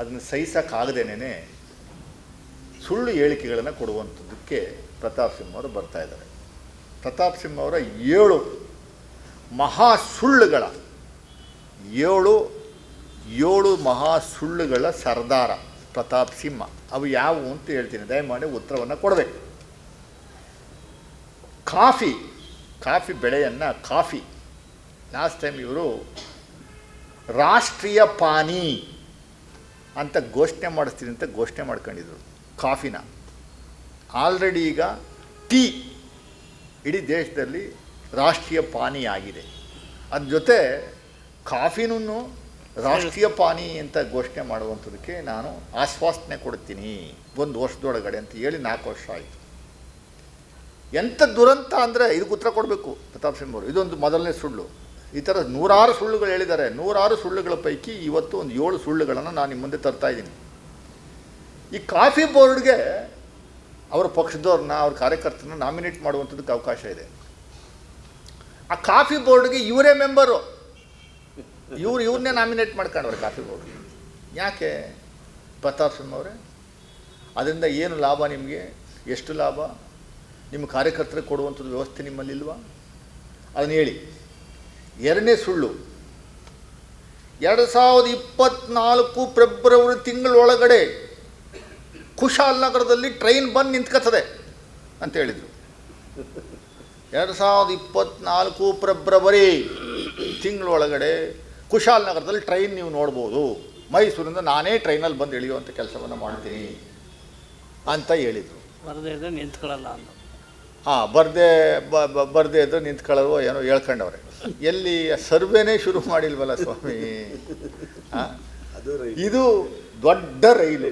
ಅದನ್ನು ಸಹಿಸೋಕ್ಕಾಗದೇನೆ ಸುಳ್ಳು ಹೇಳಿಕೆಗಳನ್ನು ಕೊಡುವಂಥದ್ದಕ್ಕೆ ಪ್ರತಾಪ್ ಸಿಂಹ ಅವರು ಬರ್ತಾ ಇದ್ದಾರೆ. ಪ್ರತಾಪ್ ಸಿಂಹ ಅವರ ಏಳು ಮಹಾ ಸುಳ್ಳುಗಳ, ಏಳು ಏಳು ಮಹಾ ಸುಳ್ಳುಗಳ ಸರ್ದಾರ ಪ್ರತಾಪ್ ಸಿಂಹ. ಅವು ಯಾವುವು ಅಂತ ಹೇಳ್ತೀನಿ. ದಯಮಾಡಿ ಉತ್ತರವನ್ನು ಕೊಡಬೇಕು. ಕಾಫಿ ಕಾಫಿ ಬೆಳೆಯನ್ನು ಕಾಫಿ. ಲಾಸ್ಟ್ ಟೈಮ್ ಇವರು ರಾಷ್ಟ್ರೀಯ ಪಾನಿ ಅಂತ ಘೋಷಣೆ ಮಾಡಿಸ್ತೀನಿ ಅಂತ ಘೋಷಣೆ ಮಾಡ್ಕೊಂಡಿದ್ರು. ಕಾಫಿನ. ಆಲ್ರೆಡಿ ಈಗ ಟೀ ಇಡೀ ದೇಶದಲ್ಲಿ ರಾಷ್ಟ್ರೀಯ ಪಾನಿ ಆಗಿದೆ. ಅದ್ರ ಜೊತೆ ಕಾಫಿನೂ ರಾಷ್ಟ್ರೀಯ ಪಾನಿ ಅಂತ ಘೋಷಣೆ ಮಾಡುವಂಥದಕ್ಕೆ ನಾನು ಆಶ್ವಾಸನೆ ಕೊಡ್ತೀನಿ. ಒಂದು ವರ್ಷದೊಳಗಡೆ ಅಂತ ಹೇಳಿ ನಾಲ್ಕು ವರ್ಷ ಆಯಿತು. ಎಂಥ ದುರಂತ ಅಂದರೆ ಇದಕ್ಕೆ ಉತ್ತರ ಕೊಡಬೇಕು ಪ್ರತಾಪ್ ಸಿಂಹ ಅವರು. ಇದೊಂದು ಮೊದಲನೇ ಸುಳ್ಳು. ಈ ಥರ ನೂರಾರು ಸುಳ್ಳುಗಳು ಹೇಳಿದ್ದಾರೆ. ನೂರಾರು ಸುಳ್ಳುಗಳ ಪೈಕಿ ಇವತ್ತು ಒಂದು ಏಳು ಸುಳ್ಳುಗಳನ್ನು ನಾನು ನಿಮ್ಮ ಮುಂದೆ ತರ್ತಾ ಇದ್ದೀನಿ. ಈ ಕಾಫಿ ಬೋರ್ಡ್ಗೆ ಅವರ ಪಕ್ಷದವ್ರನ್ನ, ಅವ್ರ ಕಾರ್ಯಕರ್ತರನ್ನ ನಾಮಿನೇಟ್ ಮಾಡುವಂಥದ್ದಕ್ಕೆ ಅವಕಾಶ ಇದೆ. ಆ ಕಾಫಿ ಬೋರ್ಡ್ಗೆ ಇವರೇ ಮೆಂಬರು. ಇವ್ರು ಇವ್ರನ್ನೇ ನಾಮಿನೇಟ್ ಮಾಡ್ಕೊಂಡವ್ರೆ ಕಾಫಿ ಬೋರ್ಡ್. ಯಾಕೆ? ಪ್ರತಾಪ್ ಸಿಂಹ ಅವರೇ, ಅದರಿಂದ ಏನು ಲಾಭ ನಿಮಗೆ? ಎಷ್ಟು ಲಾಭ? ನಿಮ್ಮ ಕಾರ್ಯಕರ್ತರಿಗೆ ಕೊಡುವಂಥದ್ದು ವ್ಯವಸ್ಥೆ ನಿಮ್ಮಲ್ಲಿಲ್ವಾ? ಅದನ್ನು ಹೇಳಿ. ಎರಡನೇ ಸುಳ್ಳು. ಎರಡು ಸಾವಿರದ ಇಪ್ಪತ್ತ್ನಾಲ್ಕು ಫೆಬ್ರವರಿ ತಿಂಗಳೊಳಗಡೆ ಕುಶಾಲ್ ನಗರದಲ್ಲಿ ಟ್ರೈನ್ ಬಂದು ನಿಂತ್ಕೋತದೆ ಅಂತ ಹೇಳಿದರು. ಎರಡು ಸಾವಿರದ ಇಪ್ಪತ್ತ್ನಾಲ್ಕು ಫೆಬ್ರವರಿ ತಿಂಗಳೊಳಗಡೆ ಕುಶಾಲ್ ನಗರದಲ್ಲಿ ಟ್ರೈನ್ ನೀವು ನೋಡ್ಬೋದು. ಮೈಸೂರಿಂದ ನಾನೇ ಟ್ರೈನಲ್ಲಿ ಬಂದು ಇಳಿಯುವಂಥ ಕೆಲಸವನ್ನು ಮಾಡ್ತೀನಿ ಅಂತ ಹೇಳಿದರು. ಬರದೇ ಇದ್ರೆ ನಿಂತ್ಕೊಳ್ಳಲ್ಲ ಅಂತ ಹಾಂ ಬರದೆ ಬರದೇ ಇದ್ರೆ ನಿಂತ್ಕೊಳ್ಳೋದು ಏನೋ ಹೇಳ್ಕೊಂಡವ್ರೆ. ಎಲ್ಲಿ ಸರ್ವೆನೇ ಶುರು ಮಾಡಿಲ್ವಲ್ಲ ಸ್ವಾಮಿ? ಆ? ಇದು ದೊಡ್ಡ ರೈಲು.